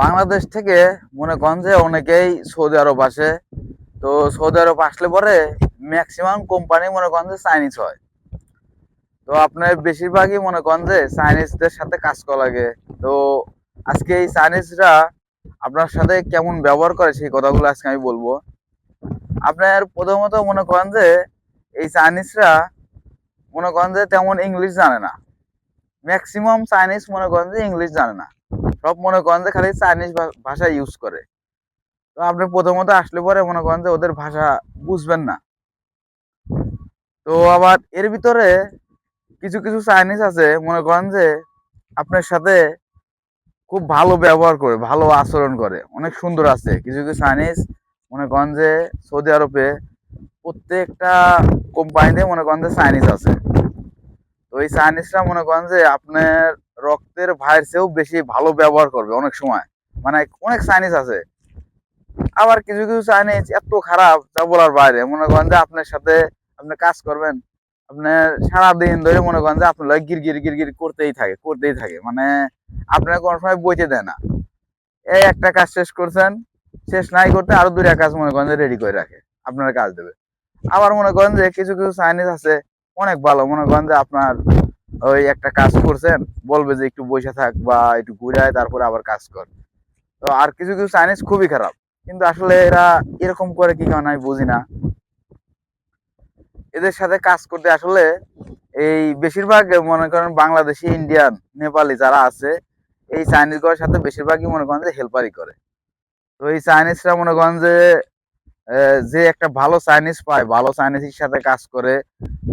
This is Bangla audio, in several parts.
বাংলাদেশ থেকে মনে করেন যে অনেকেই সৌদি আরব আসে। তো সৌদি আরব আসলে পরে ম্যাক্সিমাম কোম্পানি মনে করেন যে চাইনিজ হয়। তো আপনার বেশিরভাগই মনে করেন যে চাইনিজদের সাথে কাজ করা লাগে। তো আজকে এই চাইনিজরা আপনার সাথে কেমন ব্যবহার করে সেই কথাগুলো আজকে আমি বলব। আপনার প্রথমত মনে করেন যে এই চাইনিজরা মনে করেন যে তেমন ইংলিশ জানে না। ম্যাক্সিমাম চাইনিজ মনে করেন যে ইংলিশ জানে না। সব মনে করেন যে খালি চাইনিজ ভাষা ইউজ করে। তো আপনি প্রথমত আসলে পরে মনে করেন যে ওদের ভাষা বুঝবেন না। তো আবার এর ভিতরে কিছু কিছু চাইনিজ আছে মনে করেন যে আপনার সাথে খুব ভালো ব্যবহার করে, ভালো আচরণ করে। অনেক সুন্দর আছে। কিছু কিছু চাইনিজ মনে করেন যে সৌদি আরবে প্রত্যেকটা কোম্পানিতে মনে করেন যে চাইনিজ আছে। তো এই চাইনিজরা মনে করেন যে আপনার রক্তের ভাইয়ের চেয়েও বেশি ভালো ব্যবহার করবে অনেক সময়। মানে অনেক চাইনিজ আছে। আবার কিছু কিছু চাইনিজ এত খারাপ, যা বলার বাইরে। মনে করেন যে আপনার সাথে আপনি কাজ করবেন আপনার সারাদিন ধরে মনে করেন যে আপনার গির গির গির গির করতেই থাকে করতেই থাকে। মানে আপনার কোনো সময় বইতে দেয় না। এই একটা কাজ শেষ করছেন, শেষ নাই করতে আরও দুইটা কাজ মনে করেন যে রেডি করে রাখে। আপনার কাজ দেবে। আবার মনে করেন যে কিছু কিছু চাইনিজ আছে, অনেক ভালো। মনে করেন যে আপনার ওই একটা কাজ করছেন, বলবে যে একটু বসে থাক বা একটু ঘুরে আয়, তারপরে আবার কাজ কর। তো আর কিছু কিছু চাইনিজ খুবই খারাপ, কিন্তু আসলে এরা এরকম করে কি কারণ আমি বুঝি না এদের সাথে কাজ করতে আসলে এই বেশিরভাগ মনে করেন বাংলাদেশি ইন্ডিয়ান নেপালি যারা আছে, এই চাইনিজগুলোর সাথে বেশিরভাগই মনে করেন যে হেল্পারই করে। তো এই চাইনিজরা মনে করেন যে যে একটা ভালো চাইনিজ পায়, ভালো চাইনিজের সাথে কাজ করে,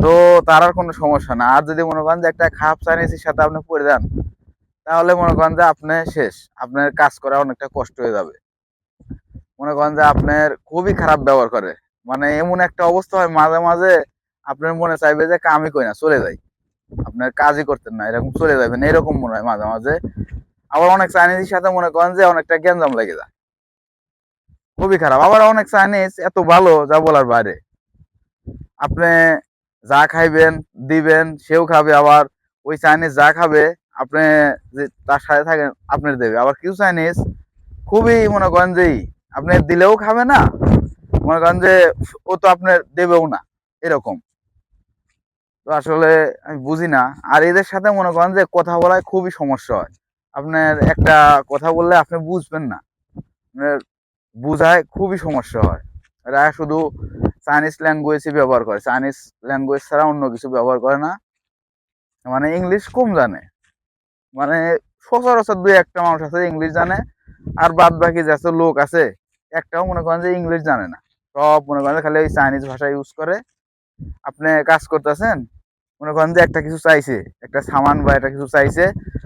তো তার আর কোনো সমস্যা না। আর যদি মনে করেন যে একটা খারাপ চাইনিজের সাথে আপনি পড়ে যান, তাহলে মনে করেন যে আপনি শেষ। আপনার কাজ করা অনেকটা কষ্ট হয়ে যাবে। মনে করেন যে আপনার খুবই খারাপ ব্যবহার করে। মানে এমন একটা অবস্থা হয়, মাঝে মাঝে আপনার মনে চাইবে যে কামই কই না, চলে যাই। আপনার কাজই করতেন না, এরকম চলে যাবেন, এরকম মনে হয় মাঝে মাঝে। আবার অনেক চাইনিজের সাথে মনে করেন যে অনেকটা গ্যাঞ্জাম লেগে যায়। খুবই খারাপ। আবার অনেক চাইনিজ এত ভালো যা বলার বাইরে। আপনি যা খাইবেন, দিবেন, সেও খাবে আবার। ওই চাইনিজ যা খাবে, আপনি যে তার সাথে থাকেন, আপনার দেবে। আবার কিছু চাইনিজ খুবই মনে করেন যে আপনি দিলেও খাবে না, মনে করেন যে ও তো আপনার দেবেও না, এরকম। তো আসলে আমি বুঝি না। আর এদের সাথে মনে করেন যে কথা বলায় খুবই সমস্যা হয়। আপনার একটা কথা বললে আপনি বুঝবেন না। আপনার বুঝায় খুবই সমস্যা হয়। এরা শুধু চাইনিজ ল্যাঙ্গুয়েজই ব্যবহার করে। চাইনিজ ল্যাঙ্গুয়েজ ছাড়া অন্য কিছু ব্যবহার করে না। মানে ইংলিশ কম জানে। মানে সচরাচর দুই একটা মানুষ আছে ইংলিশ জানে। আর বাদ বাকি যত লোক আছে, একটাও মনে করেন যে ইংলিশ জানে না। সব মনে করেন যে খালি ওই চাইনিজ ভাষা ইউজ করে। আপনি কাজ করতেছেন, মনে করেন যে একটা কিছু চাইছে, একটা সামান বা একটা কিছু চাইছে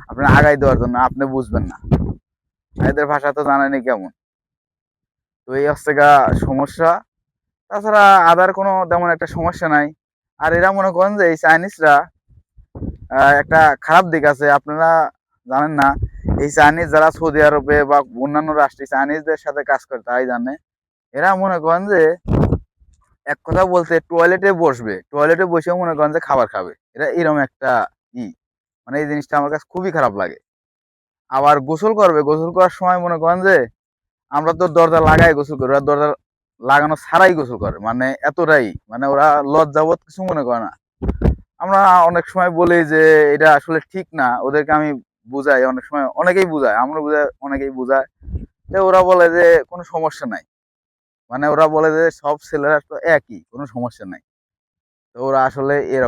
আপনি আগাই দেওয়ার জন্য, আপনি বুঝবেন না। এদের ভাষা তো জানেনি কেমন। তো এই হচ্ছে গা সমস্যা। তাছাড়া আদার কোনো তেমন একটা সমস্যা নাই। আর এরা মনে করেন যে এই চাইনিজরা একটা খারাপ দিক আছে, আপনারা জানেন না। এই চাইনিজ যারা সৌদি আরবে বা অন্যান্য রাষ্ট্রে চাইনিজদের সাথে কাজ করে তাই জানে। এরা মনে করেন যে এক কথা বলতে টয়লেটে বসবে। টয়লেটে বসেও মনে করেন যে খাবার খাবে। এটা এরকম একটা ই। মানে এই জিনিসটা আমার কাছে খুবই খারাপ লাগে। আবার গোসল করবে। গোসল করার সময় মনে করেন যে আমরা তো দরজা লাগাই গোসল করি, ওরা দরজা লাগানো ছাড়াই গোসল করে মানে এতটাই মানে ওরা লজ্জাবোধ কিছু মনে করে না। আমরা অনেক সময় বলি যে এটা আসলে ঠিক না, ওদেরকে আমি বুঝাই, অনেক সময় অনেকেই বুঝায় আমরা বুঝাই, অনেকেই বুঝায়। যে ওরা বলে যে কোনো সমস্যা নাই। মানে ওরা বলে যে সব ছেলেরা তো একই, কোনো সমস্যা নাই। তো ওরা আসলে এরকম